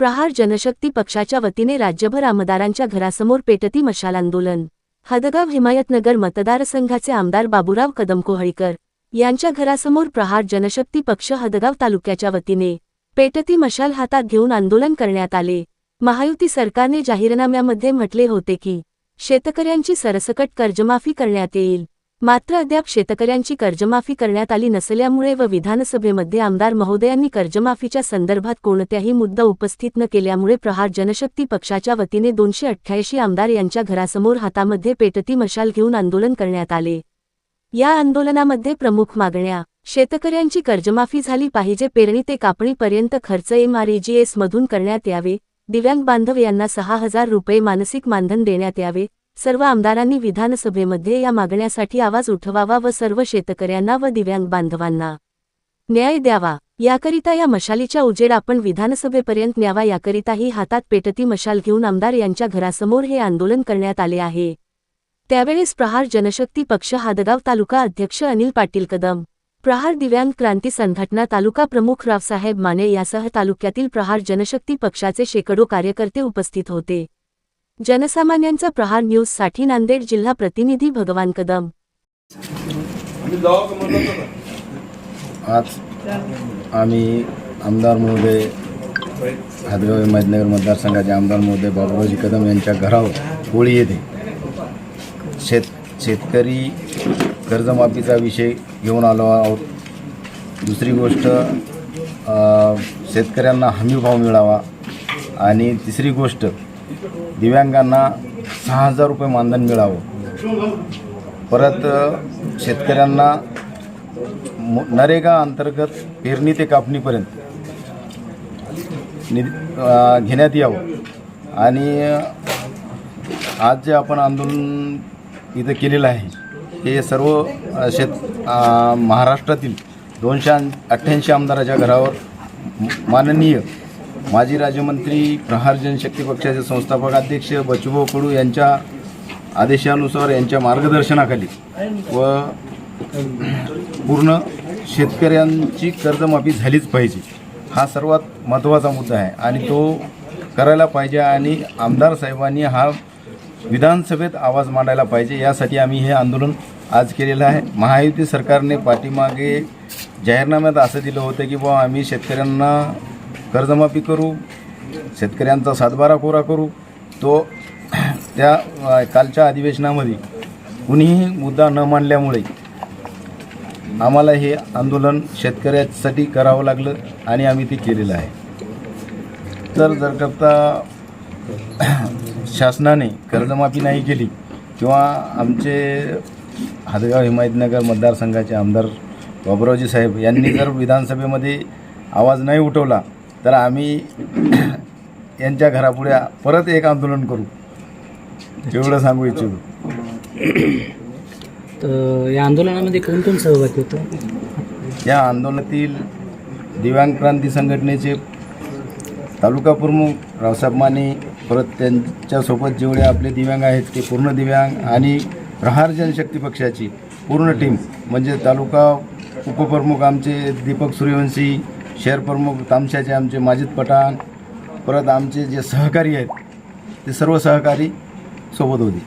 प्रहार जनशक्ती पक्षाच्या वतीने राज्यभर आमदारांच्या घरासमोर पेटती मशाल आंदोलन. हदगाव हिमायतनगर मतदारसंघाचे आमदार बाबूराव कदम कोहळीकर यांच्या घरासमोर प्रहार जनशक्ती पक्ष हदगाव तालुक्याच्या वतीने पेटती मशाल हातात घेऊन आंदोलन करण्यात आले. महायुती सरकारने जाहीरनाम्यामध्ये म्हटले होते की शेतकऱ्यांची सरसकट कर्जमाफी करण्यात येईल. मात्र अद्याप शेतकऱ्यांची कर्जमाफी करण्यात आली नसल्यामुळे व विधानसभेमध्ये आमदार महोदयांनी कर्जमाफीच्या संदर्भात कोणत्याही मुद्दा उपस्थित न केल्यामुळे प्रहार जनशक्ती पक्षाच्या वतीने दोनशे अठ्ठ्याऐंशी आमदार यांच्या घरासमोर हातामध्ये पेटती मशाल घेऊन आंदोलन करण्यात आले. या आंदोलनामध्ये प्रमुख मागण्या शेतकऱ्यांची कर्जमाफी झाली पाहिजे पेरणी ते कापणीपर्यंत खर्च एमआरईजीएस मधून करण्यात यावे दिव्यांग बांधव यांना सहा हजार रुपये मानसिक मानधन देण्यात यावे सर्व आमदारांनी विधानसभेमध्ये या मागण्यासाठी आवाज उठवावा व सर्व शेतकऱ्यांना व दिव्यांग बांधवांना न्याय द्यावा. याकरिता या मशालीच्या उजेड आपण विधानसभेपर्यंत न्यावा. याकरिताही हातात पेटती मशाल घेऊन आमदार यांच्या घरासमोर हे आंदोलन करण्यात आले आहे. त्यावेळेस प्रहार जनशक्ती पक्ष हादगाव तालुका अध्यक्ष अनिल पाटील कदम प्रहार दिव्यांग क्रांती संघटना तालुका प्रमुख रावसाहेब माने यासह तालुक्यातील प्रहार जनशक्ती पक्षाचे शेकडो कार्यकर्ते उपस्थित होते. जनसामान्यांचा प्रहार न्यूजसाठी नांदेड जिल्हा प्रतिनिधी भगवान कदम. आज आम्ही आमदार महोदय हादगाव हिमायतनगर मतदारसंघाचे आमदार महोदय बाबुरावजी कदम यांच्या घरावर होळी येते. शेत शेतकरी कर्जमाफीचा विषय घेऊन आलो आहोत. दुसरी गोष्ट शेतकऱ्यांना हमीभाव मिळावा. आणि तिसरी गोष्ट दिव्यांगांना सहा हजार रुपये मानधन मिळावं. परत शेतकऱ्यांना नरेगा अंतर्गत पेरणी ते कापणीपर्यंत नि घेण्यात यावं. आणि आज जे आपण आंदोलन इथं केलेलं आहे हे सर्व शेत महाराष्ट्रातील दोनशे अठ्ठ्याऐंशी आमदाराच्या घरावर माननीय माजी राज्यमंत्री प्रहार जनशक्ती पक्षाचे संस्थापक अध्यक्ष बचूभाऊ कडू यांच्या आदेशानुसार यांच्या मार्गदर्शनाखाली व पूर्ण शेतकऱ्यांची कर्जमाफी झालीच पाहिजे. हा सर्वात महत्त्वाचा मुद्दा आहे आणि तो करायला पाहिजे आणि आमदार साहेबांनी हा विधानसभेत आवाज मांडायला पाहिजे. यासाठी आम्ही हे आंदोलन आज केलेलं आहे. महायुती सरकारने पाठीमागे जाहीरनाम्यात असं दिलं होतं की बुवा आम्ही शेतकऱ्यांना कर्जमाफी करू शेतकऱ्यांचा सातबारा कोरा करू तो त्या कालच्या अधिवेशनामध्ये कुणीही मुद्दा न मांडल्यामुळे आम्हाला हे आंदोलन शेतकऱ्यासाठी करावं लागलं आणि आम्ही ते केलेलं आहे. तर जर करता शासनाने कर्जमाफी नाही केली किंवा आमचे हादगाव हिमायतनगर मतदारसंघाचे आमदार बाबुरावजी साहेब यांनी जर विधानसभेमध्ये आवाज नाही उठवला तर आम्ही यांच्या घरापुढे परत एक आंदोलन करू. एवढं सांगू इच्छितो. तर या आंदोलनामध्ये कोण कोण सहभागी होतं? या आंदोलनातील दिव्यांग क्रांती संघटनेचे तालुका प्रमुख रावसाहेब माने परत त्यांच्यासोबत जेवढे आपले दिव्यांग आहेत ते पूर्ण दिव्यांग आणि प्रहार जनशक्ती पक्षाची पूर्ण टीम म्हणजे तालुका उपप्रमुख आमचे दीपक सूर्यवंशी शहर प्रमुख तामशाचे आमचे माजिद पठाण परत आमचे जे सहकारी आहेत ते सर्व सहकारी सोबत होते.